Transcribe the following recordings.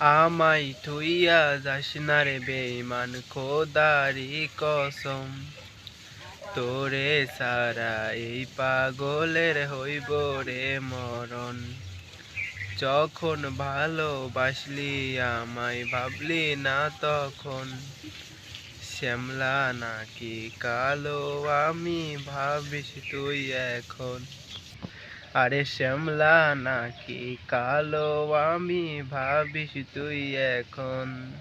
আমাই থুইয়া যাস রে বেইমান খোদারি কসম তোরে সারা এই পাগলের হইব রে মরণ যখন ভালোবাসলি আমায় ভাবলি না তখন শ্যামলা নাকি কালো আমি ভাবিস তুই এখন আরে শ্যামলা নাকি কালো, আমি ভাবিস তুই এখন।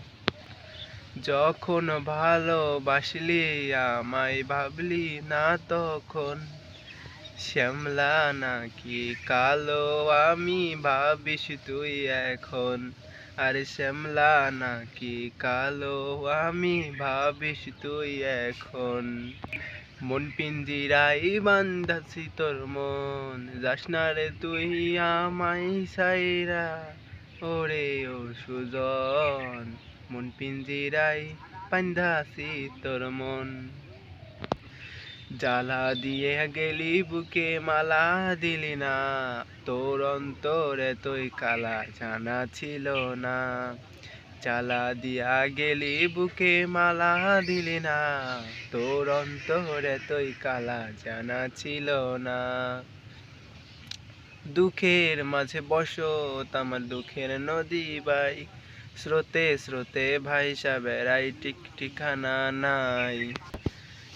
যখন ভালোবাসলি, আমায় ভাবলি না তখন। শ্যামলা নাকি কালো, আমি ভাবিস তুই এখন। আরে শ্যামলা নাকি কালো, আমি ভাবিস তুই এখন। মন পিঞ্জিরাই বান্ধাছি তোর মন। যাস না রে তুই আমায় সাইরা ওরে ও সুজন। মন পিঞ্জিরাই বান্ধাছি তোর মন। জ্বালা দিয়ে গেলি বুকে, মালা দিলি না। তোর অন্তরে তুই কালা জানা ছিল না। জ্বালা দিয়া গেলি, বুকে মালা দিলি না। তোর অন্তরে তুই কালা জানা ছিল না। দুঃখের মাঝে বসত আমার দুঃখের নদী বাই। স্রোতে স্রোতে ভাইসা বেড়াই টিক ঠিকানা নাই।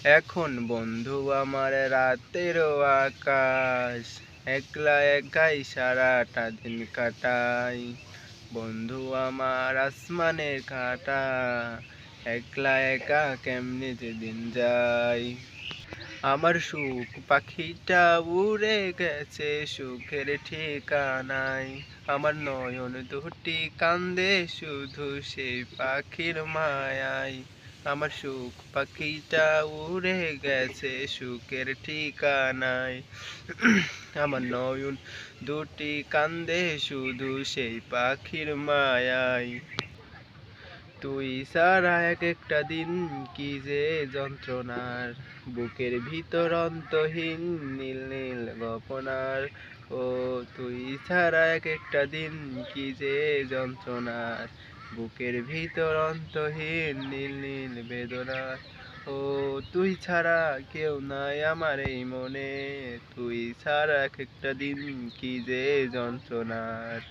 এখন বন্ধু আমার রাতেরও আকাশ, একলা একাই সারাটা দিন কাটাই। বন্ধু আমার আসমানের কাটা একলা একা কেমনে যে দিন যায়? আমার সুখ পাখিটা উড়ে গেছে, সুখের ঠিকানায়। আমার নয়ন দুটি কান্দে, শুধু সেই পাখির মায়ায়। আমার সুখ পাখিটা উড়ে গেছে, সুখের ঠিকানায়। আমার নয়ন দুটি কান্দে, শুধু সেই পাখির মায়ায়। তুই সারা এক একটা দিন কি যে যন্ত্রণার? বুকের ভিতর অন্তহীন নীল নীল গপনার। ও তুই ছাড়া এক একটা দিন কি যে যন্ত্রণার? বুকের ভিতর অন্তহীন নীল নীল বেদনার। ও তুই ছাড়া কেউ নাই আমার এই মনে। তুই ছাড়া এক একটা দিন কি যে যন্ত্রণার?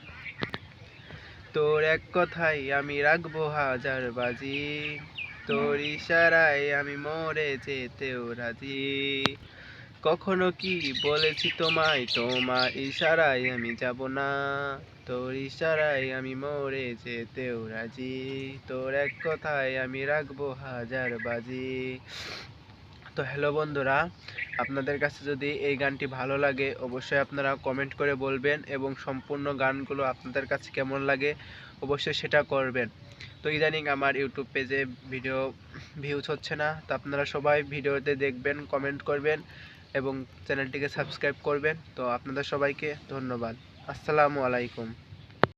তোর এক কথাই আমি রাখব হাজার বাজি। তোর ইশারায় আমি মরে যেতেও রাজি। কখনো কি বলেছি তোমায়, তোমার ইশারায় আমি যাব না। তোর ইশারায় আমি মরে যেতেও রাজি। তোর এক কথায় আমি রাখব হাজার বাজি। তো হ্যালো বন্ধুরা, আপনাদের কাছে যদি এই গানটি ভালো লাগে, অবশ্যই আপনারা কমেন্ট করে বলবেন এবং সম্পূর্ণ গানগুলো আপনাদের কাছে কেমন লাগে, অবশ্যই সেটা করবেন। তো ইদানিং আমার ইউটিউব পেজে ভিডিও ভিউজ হচ্ছে না, তো আপনারা সবাই ভিডিওতে দেখবেন কমেন্ট করবেন এবং চ্যানেলটিকে সাবস্ক্রাইব করবেন। তো আপনাদের সবাইকে ধন্যবাদ। আসসালামু আলাইকুম।